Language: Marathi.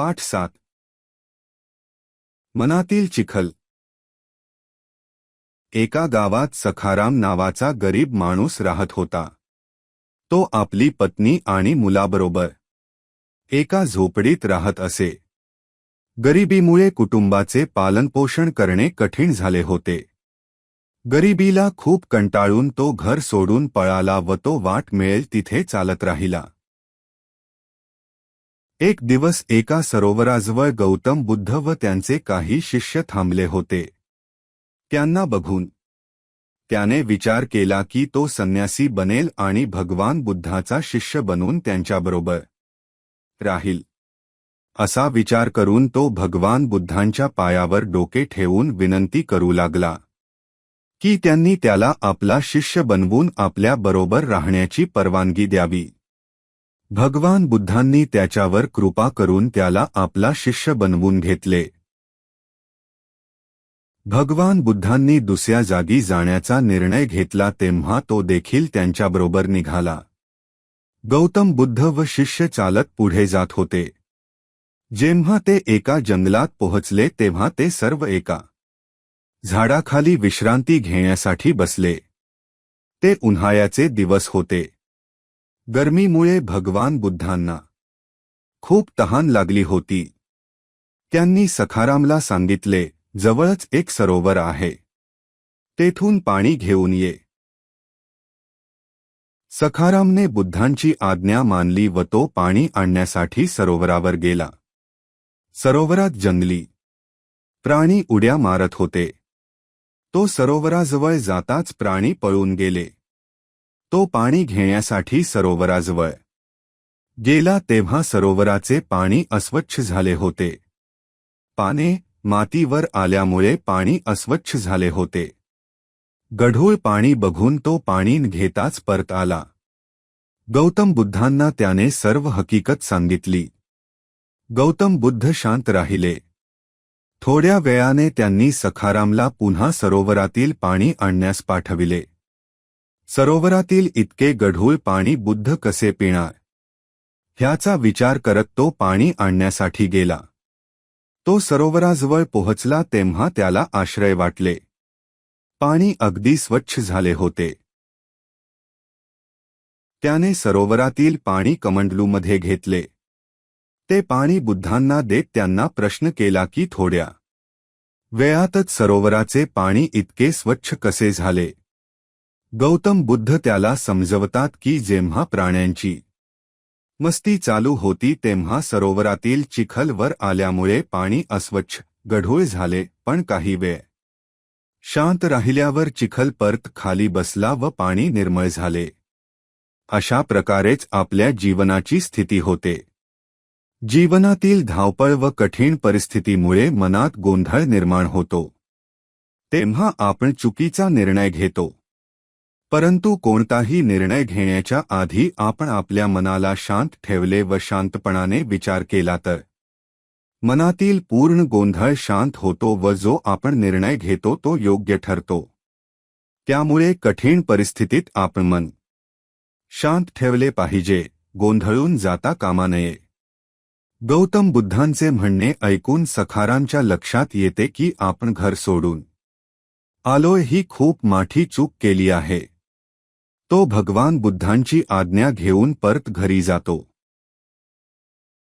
पाठ सात. मनातील चिखल. एका गावात सखाराम नावाचा गरीब माणूस राहत होता. तो आपली पत्नी आणि मुलाबरोबर एका झोपडीत राहत असे. गरिबीमुळे कुटुंबाचे पालनपोषण करणे कठीण झाले होते. गरिबीला खूप कंटाळून तो घर सोडून पळाला व तो वाट मिळेल तिथे चालत राहिला. एक दिवस एका सरोवराजवळ गौतम बुद्ध व त्यांचे काही शिष्य थांबले होते. त्यांना बघून त्याने विचार केला की तो संन्यासी बनेल आणि भगवान बुद्धाचा शिष्य बनून त्यांच्याबरोबर राहील. असा विचार करून तो भगवान बुद्धांच्या पायावर डोके ठेवून विनंती करू लागला. की त्यांनी त्याला आपला शिष्य बनवून आपल्या बरोबर राहण्याची परवानगी द्यावी. भगवान बुद्धांनी त्याच्यावर कृपा करून त्याला आपला शिष्य बनवून घेतले. भगवान बुद्धांनी दुसऱ्या जागी जाण्याचा निर्णय घेतला तेव्हा तो देखील त्यांच्याबरोबर निघाला. गौतम बुद्ध व शिष्य चालत पुढे जात होते. जेव्हा ते एका जंगलात पोहोचले तेव्हा ते सर्व एका झाडाखाली विश्रांती घेण्यासाठी बसले. ते उन्हाळ्याचे दिवस होते. गर्मीमुळे भगवान बुद्धांना खूप तहान लागली होती. त्यांनी सखारामला सांगितले जवळच एक सरोवर आहे. तेथून पाणी घेऊन ये. सखारामने बुद्धांची आज्ञा मानली व तो पाणी आणण्यासाठी सरोवरावर गेला. सरोवरात जंगली प्राणी उड्या मारत होते. तो सरोवराजवळ जाताच प्राणी पळून गेले. तो पाणी घेण्यासाठी सरोवराजवळ गेला तेव्हा सरोवराचे पाणी अस्वच्छ झाले होते. पाने मातीवर आल्यामुळे पाणी अस्वच्छ झाले होते. गढूळ पाणी बघून तो पाणी घेताच परत आला. गौतम बुद्धांना त्याने सर्व हकीकत सांगितली. गौतम बुद्ध शांत राहिले. थोड्या वेळाने त्यांनी सखारामला पुन्हा सरोवरातील पाणी आणण्यास पाठविले. सरोवरातील इतके गढूळ पाणी बुद्ध कसे पिणार? ह्याचा विचार करत तो पाणी आणण्यासाठी गेला. तो सरोवराजवळ पोहोचला तेव्हा त्याला आश्रय वाटले. पाणी अगदी स्वच्छ झाले होते. त्याने सरोवरातील पाणी कमंडलूमध्ये घेतले. ते पाणी बुद्धांना देत त्यांना प्रश्न केला की थोड्या वेळातच सरोवराचे पाणी इतके स्वच्छ कसे झाले? गौतम बुद्ध त्याला समजवतात की जेव्हा प्राण्यांची मस्ती चालू होती तेव्हा सरोवरातील चिखल वर आल्यामुळे पाणी अस्वच्छ गढूळ झाले पण काही वेळ शांत राहिल्यावर चिखल परत खाली बसला व पाणी निर्मळ झाले. अशा प्रकारेच आपल्या जीवनाची स्थिती होते. जीवनातील धावपळ व कठीण परिस्थितीमुळे मनात गोंधळ निर्माण होतो. तेव्हा आपण चुकीचा निर्णय घेतो. परंतु कोणताही निर्णय घेण्याच्या आधी आपण आपल्या मनाला शांत ठेवले व शांतपणाने विचार केला तर. मनातील पूर्ण गोंधळ शांत होतो व जो आपण निर्णय घेतो तो योग्य ठरतो. त्यामुळे कठीण परिस्थितीत आपण मन शांत ठेवले पाहिजे गोंधळून जाता कामा नये. गौतम बुद्धांचे म्हणणे ऐकून सखारांच्या लक्षात येते की आपण घर सोडून आलोय ही खूप माठी चूक केली आहे. तो भगवान बुद्धांची आज्ञा घेऊन परत घरी जातो.